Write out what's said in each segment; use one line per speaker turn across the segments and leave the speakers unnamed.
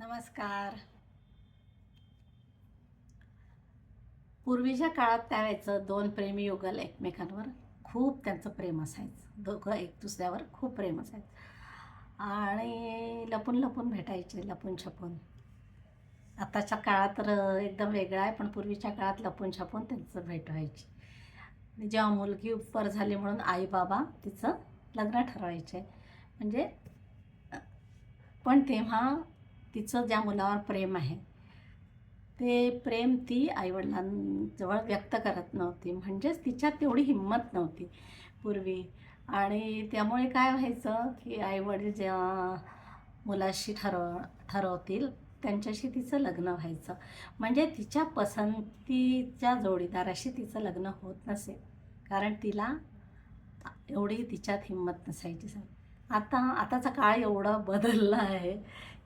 नमस्कार. पूर्वीच्या काळात त्यावेळेचं दोन प्रेमी युगल एकमेकांवर खूप त्यांचं प्रेम असायचं. दोघं एक दुसऱ्यावर खूप प्रेम असायचं. आणि लपून लपून भेटायचे लपून छपून. आताच्या काळात तर एकदम वेगळा आहे पण पूर्वीच्या काळात लपून छपून त्यांचं भेट व्हायची. जेव्हा मुलगी उपर झाली म्हणून आई बाबा तिचं लग्न ठरवायचे. म्हणजे पण तेव्हा तिचं ज्या मुलावर प्रेम आहे ते प्रेम ती आईवडिलांजवळ व्यक्त करत नव्हती. म्हणजेच तिच्यात तेवढी हिंमत नव्हती पूर्वी. आणि त्यामुळे काय व्हायचं की आईवडील जेव्हा मुलाशी ठरव ठरवतील त्यांच्याशी तिचं लग्न व्हायचं. म्हणजे तिच्या पसंतीच्या जोडीदाराशी तिचं लग्न होत नसेल कारण तिला एवढी तिच्यात हिंमत नसायची. सर आता आताचा काळ एवढा बदलला आहे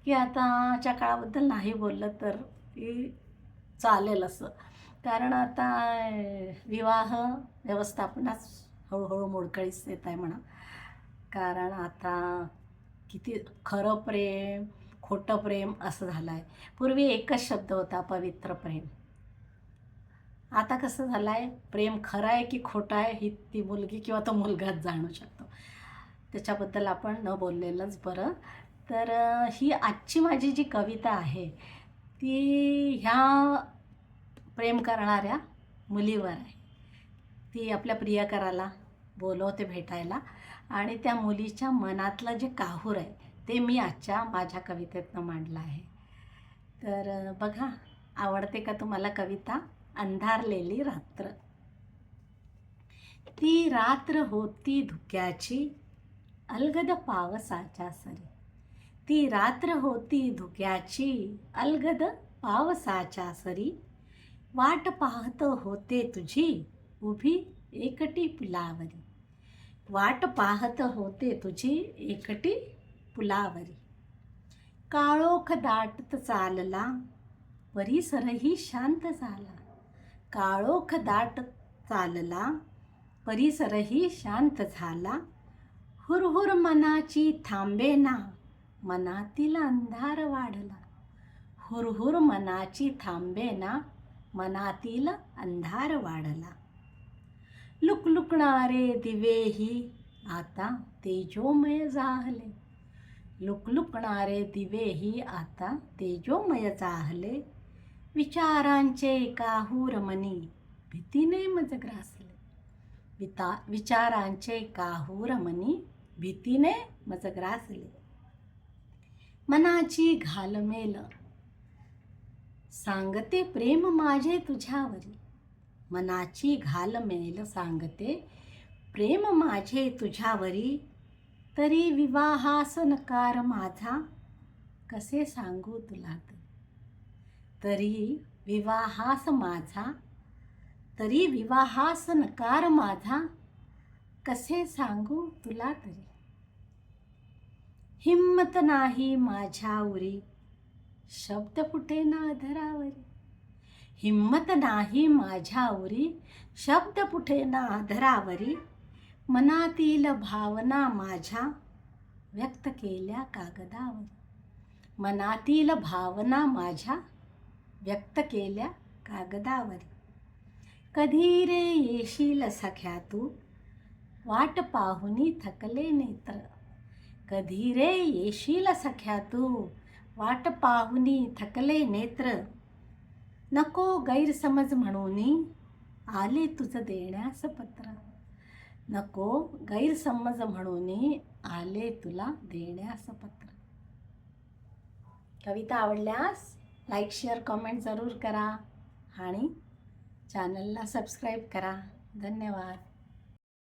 की आताच्या काळाबद्दल नाही बोललं तर ती चालेल असं. कारण आता विवाह व्यवस्थापनाच हळूहळू मोडकळीस येत आहे म्हणा. कारण आता किती खरं प्रेम खोटं प्रेम असं झालं आहे पूर्वी एकच शब्द होता पवित्र प्रेम. आता कसं झालं आहे प्रेम खरं आहे की खोटं आहे ही ती मुलगी किंवा तो मुलगाच जाणू शकतो. त्याच्याबद्दल आपण न बोललेलंच बरं. तर ही आजची माझी जी कविता आहे ती ह्या प्रेम करणाऱ्या मुलीवर आहे. ती आपल्या प्रियकराला बोलवते भेटायला आणि त्या मुलीच्या मनातलं जे काहूर आहे ते मी आजच्या माझ्या कवितेतनं मांडलं आहे. तर बघा आवडते का तुम्हाला कविता? अंधारलेली रात्र. ती रात्र होती धुक्याची अलगद पावसाच्या सरी. ती रात्र होती धुक्याची अलगद पावसाच्या सरी. वाट पाहत होते तुझी उभी एकटी पुलावरी. वाट पाहत होते तुझी एकटी पुलावरी. काळोख दाटत चालला परिसरही शांत झाला. काळोख दाट चालला परिसरही शांत झाला. हुरहुर मनाची थांबेना मनातील अंधार वाढला. हुरहुर मनाची थांबेना मनातील अंधार वाढला. लुकलुकणारे दिवेही आता तेजोमय जाहले लुकलुकणारे दिवेही आता तेजोमय जाहले विचारांचे काहूर मनी भीतीने मज ग्रासले. विता विचारांचे काहूर मनी भीतीने मज ग्रासले. मनाची घालमेल. सांगते प्रेम माझे तुझ्यावरी. मनाची घालमेल सांगते प्रेम माझे तुझ्यावरी. तरी विवाहास नकार माझा कसे सांगू तुला तरी विवाहास माझा तरी विवाहास नकार माझा कसे सांगू तुला तरी? हिम्मत नाही माझ्या उरी शब्द फुटे ना अधरावरी हिम्मत नाही माझ्या उरी शब्द फुटे ना अधरावरी मनातील भावना माझ्या व्यक्त केल्या कागदावर. मनातील भावना माझ्या व्यक्त केल्या कागदावर. कधी रे येशील सख्या तू? वाट पाहुनी थकले नेत्र. कधी रे येशील सख्या तू? वाट पाहुनी थकले नेत्र. नको गैरसमज म्हणून आले तुझं देण्यास पत्र. नको गैरसमज म्हणून आले तुला देण्यास पत्र. कविता आवडल्यास लाईक शेअर कमेंट जरूर करा आणि चॅनलला सबस्क्राईब करा. धन्यवाद.